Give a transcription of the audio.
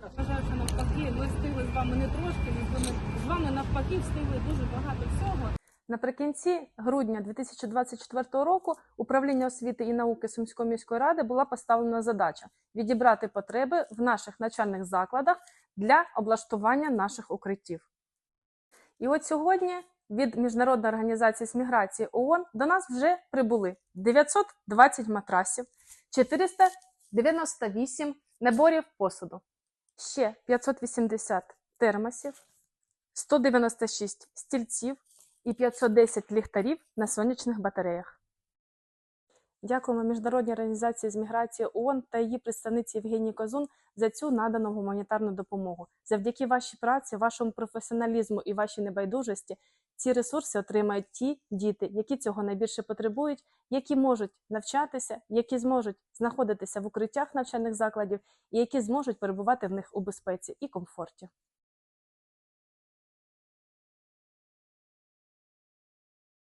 Вважаю, що навпаки, ми встигли з вами не трошки, ми з вами навпаки встигли дуже багато всього. Наприкінці грудня 2024 року управління освіти і науки Сумської міської ради була поставлена задача відібрати потреби в наших навчальних закладах для облаштування наших укриттів. І от сьогодні від Міжнародної організації з міграції ООН до нас вже прибули 920 матрасів, 498 наборів посуду, ще 580 термосів, 196 стільців і 510 ліхтарів на сонячних батареях. Дякуємо Міжнародній організації з міграції ООН та її представниці Євгенії Козун за цю надану гуманітарну допомогу. Завдяки вашій праці, вашому професіоналізму і вашій небайдужості ці ресурси отримають ті діти, які цього найбільше потребують, які можуть навчатися, які зможуть знаходитися в укриттях навчальних закладів і які зможуть перебувати в них у безпеці і комфорті.